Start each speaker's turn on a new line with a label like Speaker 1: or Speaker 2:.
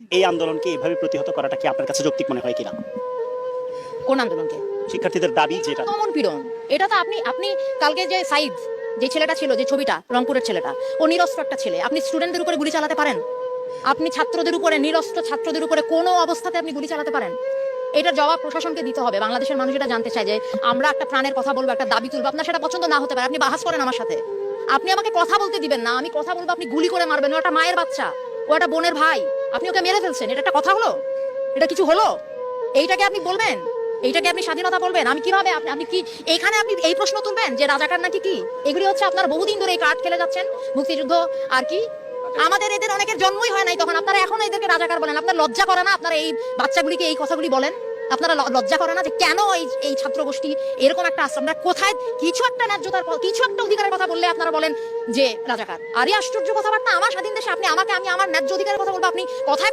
Speaker 1: এই আন্দোলনকে এইভাবে প্রতিহত করাটা কি আপনার কাছে যৌক্তিক মনে হয় কিনা?
Speaker 2: কোন আন্দোলনকে?
Speaker 1: শিক্ষার্থীদের দাবি যেটা।
Speaker 2: দমন পীড়ন। এটা তো আপনি আপনি কালকে যে সাইদ যে ছেলেটা ছিল যে ছবিটা রংপুরের ছেলেটা ও নিরস্ত্র একটা ছেলে আপনি স্টুডেন্টদের উপরে গুলি চালাতে পারেন? আপনি ছাত্রদের উপরে নিরস্ত্র ছাত্রদের উপরে কোনো অবস্থাতে আপনি গুলি চালাতে পারেন? এটার জবাব প্রশাসনকে দিতে হবে। বাংলাদেশের মানুষ এটা জানতে চায় যে আমরা একটা প্রাণের কথা বলব একটা দাবি তুলবো আপনার সেটা পছন্দ না হতে পারে আপনি বাহাস করেন আমার সাথে। আপনি আমাকে কথা বলতে দিবেন না আমি কথা বলব আপনি গুলি করে মারবেন ও একটা মায়ের বাচ্চা ও একটা বোনের ভাই। আপনি ওকে মেরে ফেলছেন, এটা একটা কথা হলো? এটা কিছু হলো? এইটাকে আপনি বলবেন? এইটাকে আপনি স্বাধীনতা বলবেন? আমি কীভাবে আপনি আপনি কি, এইখানে আপনি এই প্রশ্ন তুলবেন যে রাজাকার নাকি কি? এগুলি হচ্ছে আপনার বহুদিন ধরে এই কার্ড খেলে যাচ্ছেন, মুক্তিযুদ্ধ আর কি? আমাদের এদের অনেকের জন্মই হয় নাই তখন। আপনারা এখন এদেরকে রাজাকার বলেন। আপনার লজ্জা করে না আপনারা এই বাচ্চাগুলিকে এই কথাগুলি বলেন? আপনারা লজ্জা করে না যে কেন এই এই ছাত্র গোষ্ঠী এরকম একটা আমরা কোথায় কিছু একটা ন্যায্যতার কিছু একটা অধিকারের কথা বললে আপনারা বলেন যে, রাজাকার। আরে আশ্চর্য কথাবার্তা, আমার স্বাধীন দেশে আপনি আমাকে, আমি আমার ন্যায্য অধিকারের কথা বলব, আপনি কথায়